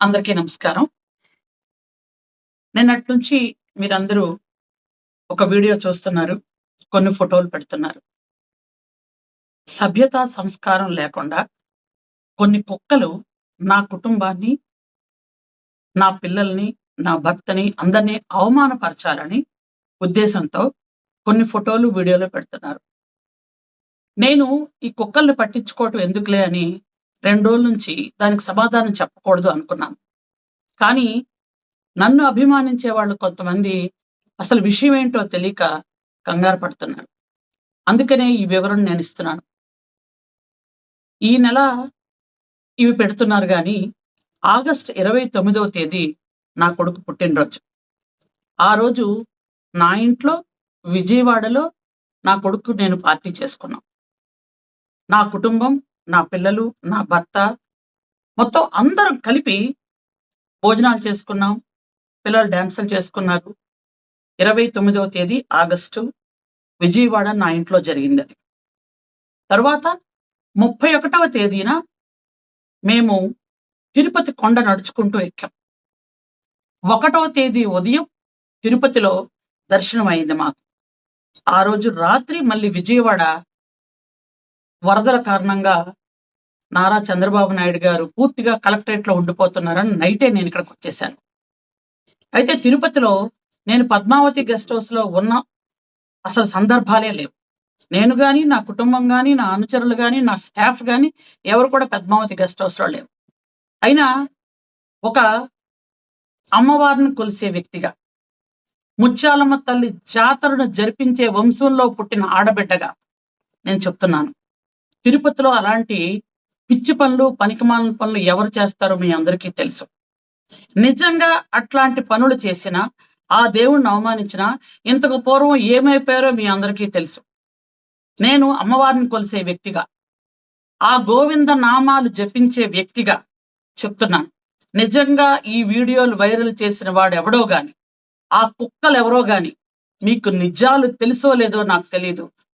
అందరికీ నమస్కారం. నిన్నటి నుంచి మీరందరూ ఒక వీడియో చూస్తున్నారు కొన్ని ఫోటోలు పెడుతున్నారు. సభ్యత సంస్కారం లేకుండా కొన్ని కుక్కలు నా కుటుంబాన్ని నా పిల్లల్ని నా భర్తని అందరినీ అవమానపరచాలని ఉద్దేశంతో కొన్ని ఫోటోలు వీడియోలు పెడుతున్నారు. నేను ఈ కుక్కల్ని పట్టించుకోవటం ఎందుకులే అని రెండు రోజుల నుంచి దానికి సమాధానం చెప్పకూడదు అనుకున్నాను. కానీ నన్ను అభిమానించే వాళ్ళు కొంతమంది అసలు విషయం ఏంటో తెలియక కంగారు పడుతున్నారు. అందుకనే ఈ వివరణ నేను ఇస్తున్నాను. ఈ నెల ఇవి పెడుతున్నారు కానీ ఆగస్ట్ ఇరవై తొమ్మిదవ తేదీ నా కొడుకు పుట్టినరోజు. ఆ రోజు నా ఇంట్లో విజయవాడలో నా కొడుకు నేను పార్టీ చేసుకున్నాం. నా కుటుంబం నా పిల్లలు నా భర్త మొత్తం అందరం కలిపి భోజనాలు చేసుకున్నాం. పిల్లలు డ్యాన్సులు చేసుకున్నారు. ఇరవై తొమ్మిదవ తేదీ ఆగస్టు విజయవాడ నా ఇంట్లో జరిగింది అది. తర్వాత ముప్పై ఒకటవ తేదీన మేము తిరుపతి కొండ నడుచుకుంటూ ఎక్కాం. ఒకటవ తేదీ ఉదయం తిరుపతిలో దర్శనం అయింది మాకు. ఆ రోజు రాత్రి మళ్ళీ విజయవాడ వరదల కారణంగా నారా చంద్రబాబు నాయుడు గారు పూర్తిగా కలెక్టరేట్లో ఉండిపోతున్నారని నైటే నేను ఇక్కడికి వచ్చేసాను. అయితే తిరుపతిలో నేను పద్మావతి గెస్ట్ హౌస్లో ఉన్న అసలు సందర్భాలే లేవు. నేను కానీ నా కుటుంబం కానీ నా అనుచరులు కానీ నా స్టాఫ్ కానీ ఎవరు కూడా పద్మావతి గెస్ట్ హౌస్లో లేవు. అయినా ఒక అమ్మవారిని కొలిసే వ్యక్తిగా ముత్యాలమ్మ తల్లి జాతరను జరిపించే వంశంలో పుట్టిన ఆడబిడ్డగా నేను చెప్తున్నాను. తిరుపతిలో అలాంటి పిచ్చి పనులు పనికిమాలిన పనులు ఎవరు చేస్తారో మీ అందరికీ తెలుసు. నిజంగా అట్లాంటి పనులు చేసిన ఆ దేవుణ్ణి అవమానించిన ఇంతకు పూర్వం ఏమైపోయారో మీ అందరికీ తెలుసు. నేను అమ్మవారిని కొలిసే వ్యక్తిగా ఆ గోవింద నామాలు జపించే వ్యక్తిగా చెప్తున్నాను. నిజంగా ఈ వీడియోలు వైరల్ చేసిన వాడు ఎవడో గాని ఆ కుక్కలు ఎవరో గాని మీకు నిజాలు తెలుసో లేదో నాకు తెలియదు